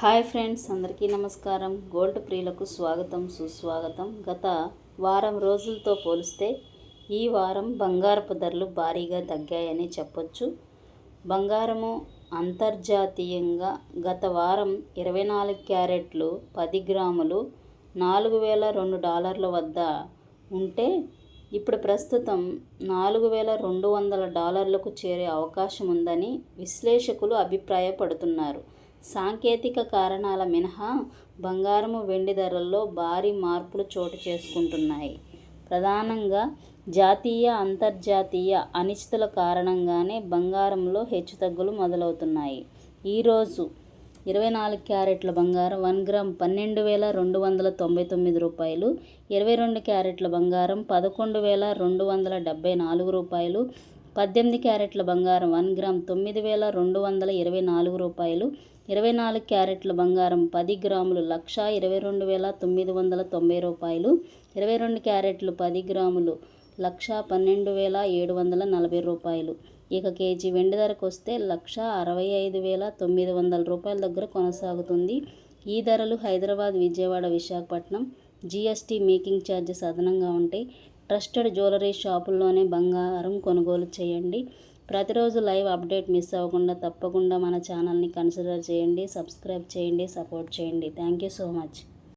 Hi friends అందరికీ నమస్కారం. Gold ప్రియులకు స్వాగతం సుస్వాగతం. గత వారం రోజులతో పోలిస్తే ఈ వారం బంగారపు ధరలు భారీగా తగ్గాయని చెప్పొచ్చు. బంగారము అంతర్జాతీయంగా గత వారం ఇరవై నాలుగు క్యారెట్లు పది గ్రాములు నాలుగు వేల రెండు డాలర్ల వద్ద ఉంటే ఇప్పుడు ప్రస్తుతం నాలుగు వేల రెండు వందల డాలర్లకు చేరే అవకాశం ఉందని విశ్లేషకులు అభిప్రాయపడుతున్నారు. సాంకేతిక కారణాల మినహా బంగారము వెండి ధరల్లో భారీ మార్పులు చోటు చేసుకుంటున్నాయి. ప్రధానంగా జాతీయ అంతర్జాతీయ అనిశ్చితుల కారణంగానే బంగారంలో హెచ్చుతగ్గులు మొదలవుతున్నాయి. ఈరోజు ఇరవై నాలుగు క్యారెట్ల బంగారం వన్ గ్రామ్ పన్నెండు వేల రెండు వందల తొంభై తొమ్మిది రూపాయలు ఇరవై రెండు క్యారెట్ల బంగారం పదకొండు వేల రెండు వందల డెబ్బై నాలుగు రూపాయలు పద్దెనిమిది క్యారెట్ల బంగారం వన్ గ్రామ్ తొమ్మిది వేల రెండు వందల ఇరవై నాలుగు రూపాయలు ఇరవై నాలుగు క్యారెట్ల బంగారం పది గ్రాములు లక్ష ఇరవై రెండు వేల తొమ్మిది వందల తొంభై రూపాయలు ఇరవై రెండు క్యారెట్లు పది గ్రాములు లక్ష పన్నెండు వేల ఏడు వందల నలభై రూపాయలు. ఇక కేజీ వెండి ధరకు వస్తే లక్ష అరవై ఐదు వేల తొమ్మిది వందల రూపాయల దగ్గర కొనసాగుతుంది. ఈ ధరలు Hyderabad Vijayawada Visakhapatnam GST making charges అదనంగా ఉంటాయి. ట్రస్టెడ్ జ్యువెలరీ షాపుల్లోనే బంగారం కొనుగోలు చేయండి. ప్రతిరోజు లైవ్ అప్డేట్ మిస్ అవ్వకుండా తప్పకుండా మన ఛానల్ని కన్సిడర్ చేయండి సబ్స్క్రైబ్ చేయండి సపోర్ట్ చేయండి. Thank you so much.